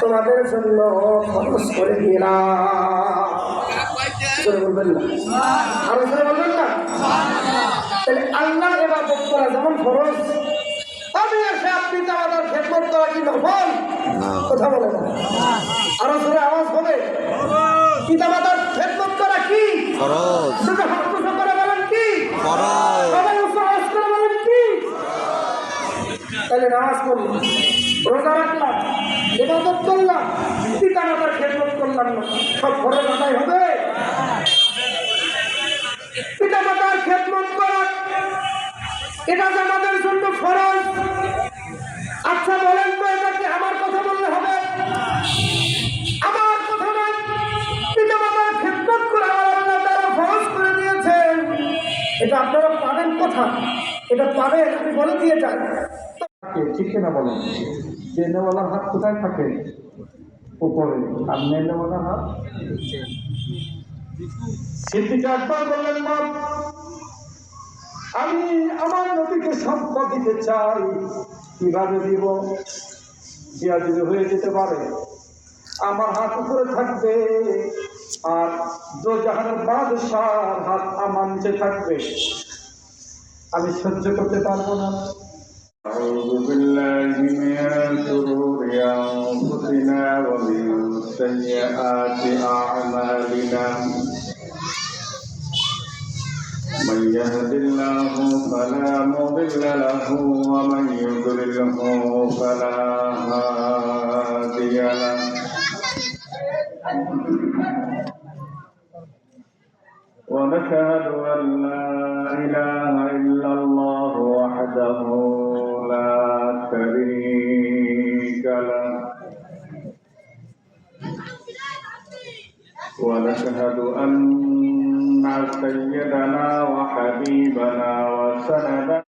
তোমাদের জন্য খরচ করে দিলাম। বলবেন না? তাহলে আল্লাহ এবার করা যেমন খরচ আমি এসে আপনি কথা বলে আরও আওয়াজ হবে। পিতা মাতার খেদমত করা কি? তাহলে নামাজ পড়লাম, রোজা রাখলাম, ইবাদত করলাম পিতা মাতার খেদমত করলাম না, সব খরচ আদায় হবে। পিতা মাতার খেদমত করা, এটা আমাদের জন্য ফরজ। আচ্ছা বলেন তো এটা কি আমার কথা বললে হবে? আমার কথা করে আমার করে দিয়েছেন। এটা আপনারা পাবেন কথা এটা পাবেন, আমি বলে দিয়ে যাই ঠিক না বলেন? দেনেওয়ালার হাত কোথায় থাকে? উপরে। আর নেনেওয়ালার হাত? আমি আমার নদীকে সম্পদ দিতে চাই। কীভাবে দিব? দিয়া যদি হয়ে যেতে পারে। আমার হাত উপরে থাকবে আর দো জাহানের বাদশার হাত আমার নিচে থাকবে। আমি সহ্য করতে পারব না। أعوذ بالله من شرور أنفسنا ومن سيئات أعمالنا. من يهد الله فلا مضل له ومن يضلله فلا هادي له. ونشهد أن لا ونشهد أن سيدنا وحبيبنا وسندنا